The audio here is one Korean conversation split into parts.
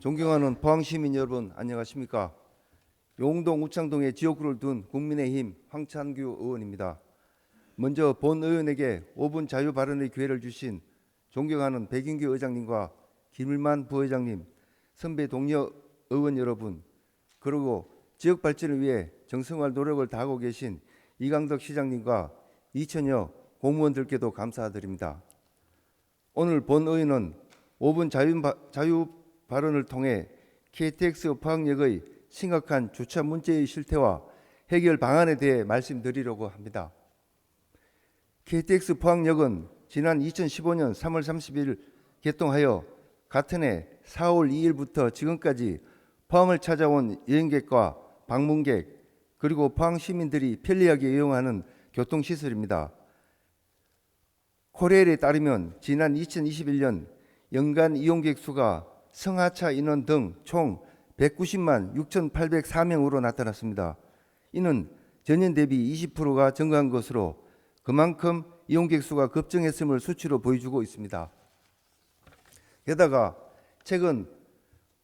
존경하는 포항시민 여러분 안녕하십니까? 용동 우창동에 지역구를 둔 국민의힘 황찬규 의원입니다. 먼저 본 의원에게 5분 자유 발언의 기회를 주신 존경하는 백인규 의장님과 김일만 부회장님, 선배 동료 의원 여러분, 그리고 지역 발전을 위해 정성화할 노력을 다하고 계신 이강덕 시장님과 2천여 공무원들께도 감사드립니다. 오늘 본 의원은 5분 자유, 바- 자유 발언을 통해 KTX 포항역의 심각한 주차 문제의 실태와 해결 방안에 대해 말씀드리려고 합니다. KTX 포항역은 지난 2015년 3월 30일 개통하여 같은 해 4월 2일부터 지금까지 포항을 찾아온 여행객과 방문객 그리고 포항 시민들이 편리하게 이용하는 교통시설입니다. 코레일에 따르면 지난 2021년 연간 이용객 수가 승하차 인원 등 총 190만 6,804명으로 나타났습니다. 이는 전년 대비 20%가 증가한 것으로 그만큼 이용객 수가 급증했음을 수치로 보여주고 있습니다. 게다가 최근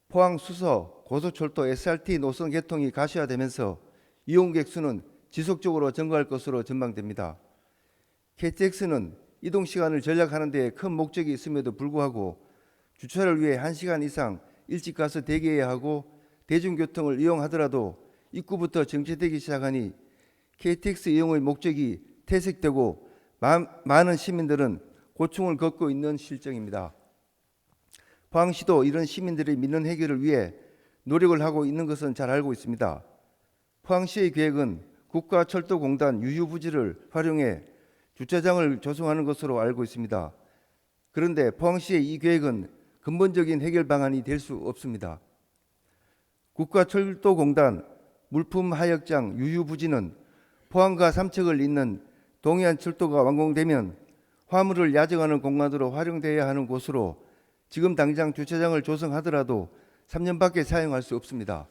포항 수서 고속철도 SRT 노선 개통이 가시화되면서 이용객 수는 지속적으로 증가할 것으로 전망됩니다. KTX는 이동 시간을 절약하는 데 큰 목적이 있음에도 불구하고 주차를 위해 1시간 이상 일찍 가서 대기해야 하고 대중교통을 이용하더라도 입구부터 정체되기 시작하니 KTX 이용의 목적이 퇴색되고 마- 많은 시민들은 고충을 겪고 있는 실정입니다. 포항시도 이런 시민들의 민원 해결을 위해 노력을 하고 있는 것은 잘 알고 있습니다. 포항시의 계획은 국가철도공단 유휴부지를 활용해 주차장을 조성하는 것으로 알고 있습니다. 그런데 포항시의 이 계획은 근본적인 해결 방안이 될 수 없습니다. 국가철도공단 물품 하역장 유휴부지는 포항과 삼척을 잇는 동해안 철도가 완공되면 화물을 야정하는 공간으로 활용돼야 하는 곳으로 지금 당장 주차장을 조성하더라도 3년밖에 사용할 수 없습니다.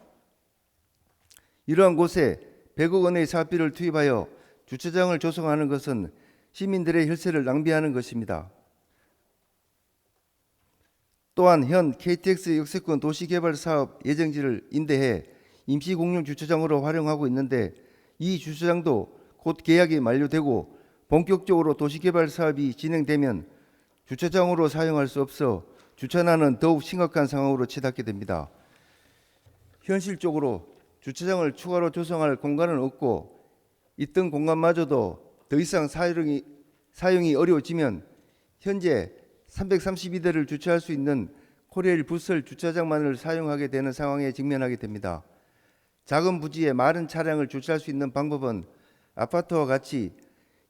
이러한 곳에 100억 원의 사업비를 투입하여 주차장을 조성하는 것은 시민들의 혈세를 낭비하는 것입니다. 또한 현 KTX 역세권 도시개발 사업 예정지를 임대해 임시 공용 주차장으로 활용하고 있는데 이 주차장도 곧 계약이 만료되고 본격적으로 도시개발 사업이 진행되면 주차장으로 사용할 수 없어 주차난은 더욱 심각한 상황으로 치닫게 됩니다. 현실적으로 주차장을 추가로 조성할 공간은 없고 있던 공간마저도 더 이상 사용이, 사용이 어려워지면 현재 332대를 주차할 수 있는 코레일 부설 주차장만을 사용하게 되는 상황에 직면하게 됩니다. 작은 부지에 많은 차량을 주차할 수 있는 방법은 아파트와 같이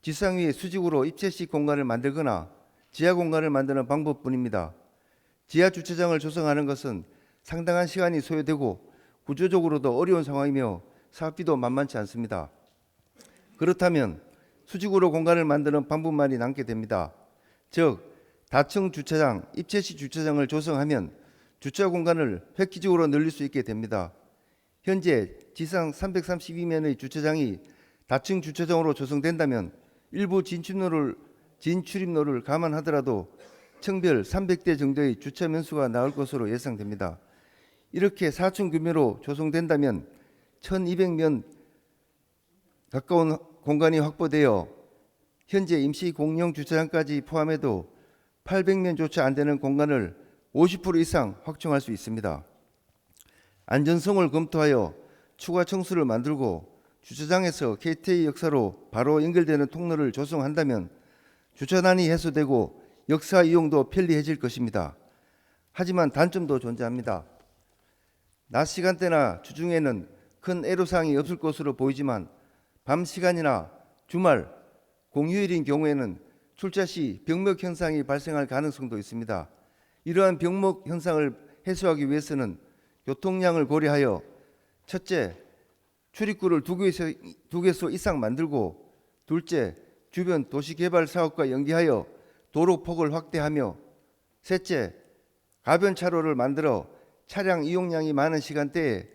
지상 위에 수직으로 입체식 공간을 만들거나 지하 공간을 만드는 방법뿐입니다. 지하 주차장을 조성하는 것은 상당한 시간이 소요되고 구조적으로도 어려운 상황이며 사업비도 만만치 않습니다. 그렇다면 수직으로 공간을 만드는 방법만이 남게 됩니다. 즉 다층 주차장, 입체식 주차장을 조성하면 주차 공간을 획기적으로 늘릴 수 있게 됩니다. 현재 지상 332면의 주차장이 다층 주차장으로 조성된다면 일부 진출로를 진출입로를 감안하더라도 청별 300대 정도의 주차 면수가 나올 것으로 예상됩니다. 이렇게 4층 규모로 조성된다면 1,200면 가까운 공간이 확보되어 현재 임시 공용 주차장까지 포함해도 800면조차 안 되는 공간을 50% 이상 확충할 수 있습니다. 안전성을 검토하여 추가 청수를 만들고 주차장에서 KT의 역사로 바로 연결되는 통로를 조성한다면 주차난이 해소되고 역사 이용도 편리해질 것입니다. 하지만 단점도 존재합니다. 낮 시간대나 주중에는 큰 애로사항이 없을 것으로 보이지만 밤 시간이나 주말, 공휴일인 경우에는 출차 시 병목 현상이 발생할 가능성도 있습니다. 이러한 병목 현상을 해소하기 위해서는 교통량을 고려하여 첫째, 출입구를 두 개소, 두 개소 이상 만들고 둘째, 주변 도시개발 사업과 연계하여 도로 폭을 확대하며 셋째, 가변 차로를 만들어 차량 이용량이 많은 시간대에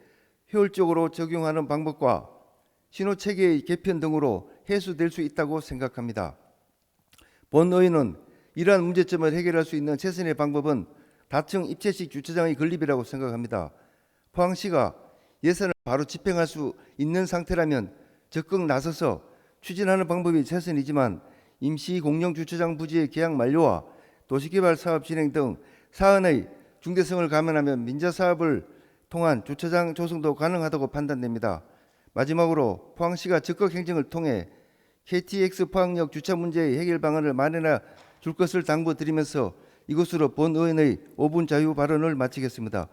효율적으로 적용하는 방법과 신호 체계의 개편 등으로 해소될 수 있다고 생각합니다. 본 의원은 이러한 문제점을 해결할 수 있는 최선의 방법은 다층 입체식 주차장의 건립이라고 생각합니다. 포항시가 예산을 바로 집행할 수 있는 상태라면 적극 나서서 추진하는 방법이 최선이지만 임시 공영 주차장 부지의 계약 만료와 도시개발 사업 진행 등 사안의 중대성을 감안하면 민자 사업을 통한 주차장 조성도 가능하다고 판단됩니다. 마지막으로 포항시가 적극 행정을 통해 KTX 포항역 주차 문제의 해결 방안을 마련해 줄 것을 당부드리면서 이것으로 본 의원의 5분 자유 발언을 마치겠습니다.